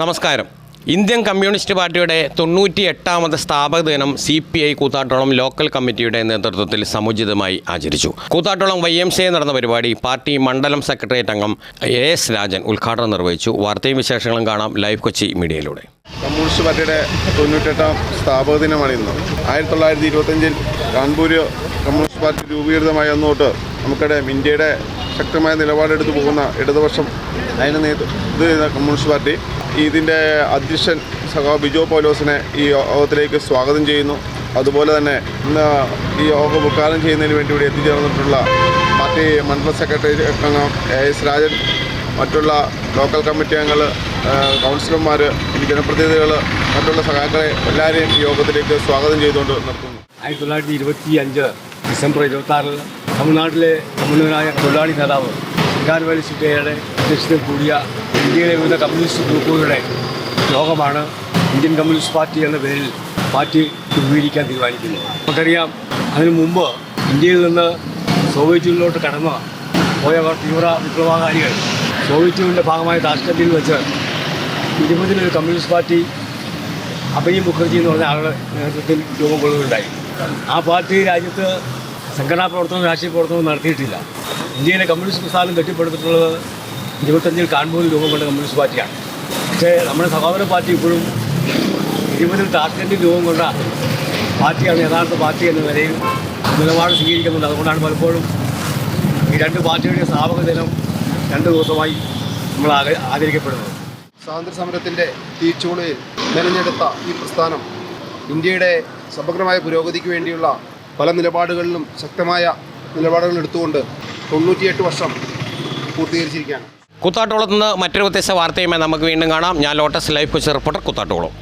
നമസ്കാരം. Indian communist പാർട്ടിയുടെ തൊണ്ണൂറ്റി എട്ടാമത് സ്ഥാപക ദിനം C P I Koothattukulam local കമ്മിറ്റിയുടെ നേതൃത്വത്തിൽ സമുചിതമായി ആചരിച്ചു. കൂത്താട്ടോളം വൈ എം സി നടന്ന പരിപാടി പാർട്ടി മണ്ഡലം സെക്രട്ടേറിയറ്റ് അംഗം എ എസ് രാജൻ ഉദ്ഘാടനം നിർവഹിച്ചു. വാർത്തയും വിശേഷങ്ങളും കാണാം ലൈവ് കൊച്ചി മീഡിയയിലൂടെ. കമ്മ്യൂണിസ്റ്റ് പാർട്ടിയുടെ തൊണ്ണൂറ്റെട്ടാം സ്ഥാപക ദിനമാണ് ഇന്ന്. ആയിരത്തി തൊള്ളായിരത്തി ഇരുപത്തഞ്ചിൽ കാൺപൂർ കമ്മ്യൂണിസ്റ്റ് പാർട്ടി രൂപീകൃതമായ അന്ന് നമുക്കറിയാം ഇന്ത്യയുടെ ശക്തമായ നിലപാടെടുത്ത് പോകുന്ന ഇടതുപക്ഷം അതിന് നേതൃത്വം കമ്മ്യൂണിസ്റ്റ് പാർട്ടി. ഇതിന്റെ അധ്യക്ഷൻ സഹോ ബിജോ പൗലോസിനെ ഈ യോഗത്തിലേക്ക് സ്വാഗതം ചെയ്യുന്നു. അതുപോലെ തന്നെ ഇന്ന് ഈ യോഗം ഉദ്ഘാടനം ചെയ്യുന്നതിന് വേണ്ടി ഇവിടെ എത്തിച്ചേർന്നിട്ടുള്ള പാർട്ടി മണ്ഡലം സെക്രട്ടറി അംഗം എ എസ് രാജൻ മറ്റുള്ള ലോക്കൽ കമ്മിറ്റി അംഗങ്ങൾ കൗൺസിലർമാർ ജനപ്രതിനിധികൾ മറ്റുള്ള സഖാക്കളെ എല്ലാവരെയും ഈ യോഗത്തിലേക്ക് സ്വാഗതം ചെയ്തുകൊണ്ട് നിർത്തുന്നു. ആയിരത്തി തൊള്ളായിരത്തി ഇരുപത്തി അഞ്ച് ഡിസംബർ ഇരുപത്തി ആറിൽ തമിഴ്നാട്ടിലെ തമിഴ്നായ തൊഴിലാളി നേതാവ് ശിങ്കാരവേലി സിറ്റയുടെ അധ്യക്ഷതയിൽ കൂടിയ ഇന്ത്യയിലെ വിവിധ കമ്മ്യൂണിസ്റ്റ് ഗ്രൂപ്പുകളുടെ യോഗമാണ് ഇന്ത്യൻ കമ്മ്യൂണിസ്റ്റ് പാർട്ടി എന്ന പേരിൽ പാർട്ടി രൂപീകരിക്കാൻ തീരുമാനിക്കുന്നത്. നമുക്കറിയാം അതിനു മുമ്പ് ഇന്ത്യയിൽ നിന്ന് സോവിയറ്റ് യൂണിയനിലോട്ട് കടന്ന് പോയവർ തീവ്ര വിപ്ലവകാരികൾ സോവിയറ്റ് യൂണിയന്റെ ഭാഗമായ താഷ്കന്തിൽ വെച്ച് ഇരുപതിലൊരു കമ്മ്യൂണിസ്റ്റ് പാർട്ടി അഭയ് മുഖർജി എന്ന് പറഞ്ഞ ആളുടെ നേതൃത്വത്തിൽ രൂപം കൊള്ളുകയുണ്ടായി ആ പാർട്ടി രാജ്യത്ത് സംഘടനാ പ്രവർത്തനവും രാഷ്ട്രീയ പ്രവർത്തനവും നടത്തിയിട്ടില്ല. ഇന്ത്യയിലെ കമ്മ്യൂണിസ്റ്റ് പ്രസ്ഥാനം കെട്ടിപ്പടുത്തിട്ടുള്ളത് ഇരുപത്തഞ്ചിൽ കാൺപൂരിൽ രൂപം കൊണ്ട കമ്മ്യൂണിസ്റ്റ് പാർട്ടിയാണ്. പക്ഷേ നമ്മുടെ സഹോദര പാർട്ടി ഇപ്പോഴും ഇരുപതിൽ താഷ്കൻഡിൽ രൂപം കൊണ്ട പാർട്ടിയാണ് യഥാർത്ഥ പാർട്ടി എന്ന നിലയിൽ നിലപാട് സ്വീകരിക്കുന്നുണ്ട്. അതുകൊണ്ടാണ് പലപ്പോഴും ഈ രണ്ട് പാർട്ടിയുടെ സ്ഥാപക ദിനം രണ്ട് ദിവസമായി നമ്മൾ ആച- ആചരിക്കപ്പെടുന്നത്. സ്വാതന്ത്ര്യ സമരത്തിന്റെ തീച്ചൂളയിൽ മെനഞ്ഞെടുത്ത ഈ പ്രസ്ഥാനം ഇന്ത്യയുടെ സമഗ്രമായ പുരോഗതിക്ക് വേണ്ടിയുള്ള പല നിലപാടുകളിലും ശക്തമായ നിലപാടുകൾ എടുത്തുകൊണ്ട് തൊണ്ണൂറ്റിയെട്ട് വർഷം പൂർത്തീകരിച്ചിരിക്കുകയാണ്. കൂത്താട്ടോളത്ത് നിന്ന് മറ്റൊരു വ്യത്യസ്ത വാർത്തയുമായി നമുക്ക് വീണ്ടും കാണാം. ഞാൻ lotus life Kochi reporter Koothattukulam.